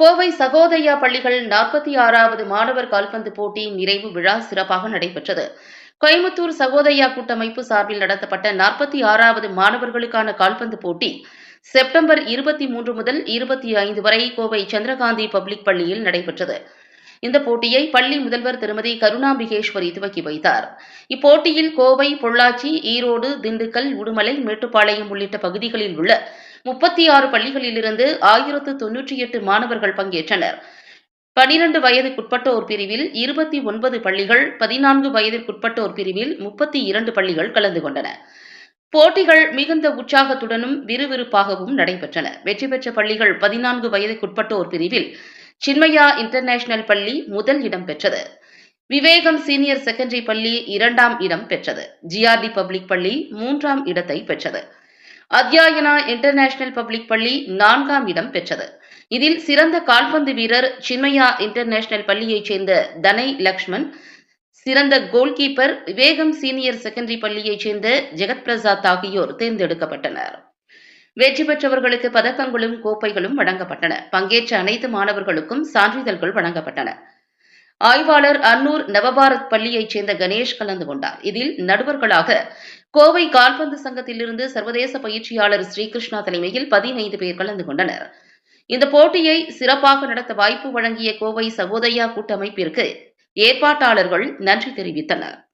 கோவை சகோதயா பள்ளிகள் நாற்பத்தி ஆறாவது மாணவர் கால்பந்து போட்டி நிறைவு விழா சிறப்பாக நடைபெற்றது. கோயம்புத்தூர் சகோதயா கூட்டமைப்பு சார்பில் நடத்தப்பட்ட நாற்பத்தி ஆறாவது மாணவர்களுக்கான கால்பந்து போட்டி செப்டம்பர் இருபத்தி மூன்று முதல் இருபத்தி ஐந்து வரை கோவை சந்திரகாந்தி பப்ளிக் பள்ளியில் நடைபெற்றது. இந்த போட்டியை பள்ளி முதல்வர் திருமதி கருணாம்பிகேஸ்வரி துவக்கி வைத்தார். இப்போட்டியில் கோவை பொள்ளாச்சி ஈரோடு திண்டுக்கல் உடுமலை மேட்டுப்பாளையம் உள்ளிட்ட பகுதிகளில் உள்ள முப்பத்தி ஆறு பள்ளிகளிலிருந்து ஆயிரத்து தொன்னூற்றி எட்டு மாணவர்கள் பங்கேற்றனர். பனிரெண்டு வயதுக்குட்பட்டோர் பிரிவில் இருபத்தி ஒன்பது பள்ளிகள் பதினான்கு வயதிற்குட்பட்டோர் பிரிவில் முப்பத்தி இரண்டு பள்ளிகள் கலந்து கொண்டன. போட்டிகள் மிகுந்த உற்சாகத்துடனும் விறுவிறுப்பாகவும் நடைபெற்றன. வெற்றி பெற்ற பள்ளிகள் பதினான்கு வயதுக்குட்பட்டோர் பிரிவில் சின்மயா இன்டர்நேஷனல் பள்ளி முதல் இடம் பெற்றது. விவேகம் சீனியர் செகண்டரி பள்ளி இரண்டாம் இடம் பெற்றது. ஜிஆர்டி பப்ளிக் பள்ளி மூன்றாம் இடத்தை பெற்றது. அத்யாயனா இன்டர்நேஷனல் பப்ளிக் பள்ளி நான்காம் இடம் பெற்றது. இதில் சிறந்த கால்பந்து வீரர் சின்மயா இன்டர்நேஷனல் பள்ளியைச் சேர்ந்த தனை லக்ஷ்மண் சிறந்த கோல்கீப்பர் விவேகம் சீனியர் செகண்டரி பள்ளியைச் சேர்ந்த ஜெகத் பிரசாத் ஆகியோர் தேர்ந்தெடுக்கப்பட்டனர். வெற்றி பெற்றவர்களுக்கு பதக்கங்களும் கோப்பைகளும் வழங்கப்பட்டன. பங்கேற்ற அனைத்து மாணவர்களுக்கும் சான்றிதழ்கள் வழங்கப்பட்டன. ஆய்வாளர் அன்னூர் நவபாரத் பள்ளியைச் சேர்ந்த கணேஷ் கலந்து கொண்டார். இதில் நடுவர்களாக கோவை கால்பந்து சங்கத்திலிருந்து சர்வதேச பயிற்சியாளர் ஸ்ரீகிருஷ்ணா தலைமையில் பதினைந்து பேர் கலந்து கொண்டனர். இந்த போட்டியை சிறப்பாக நடத்த வாய்ப்பு வழங்கிய கோவை சகோதயா கூட்டமைப்பிற்கு ஏற்பாட்டாளர்கள் நன்றி தெரிவித்தனர்.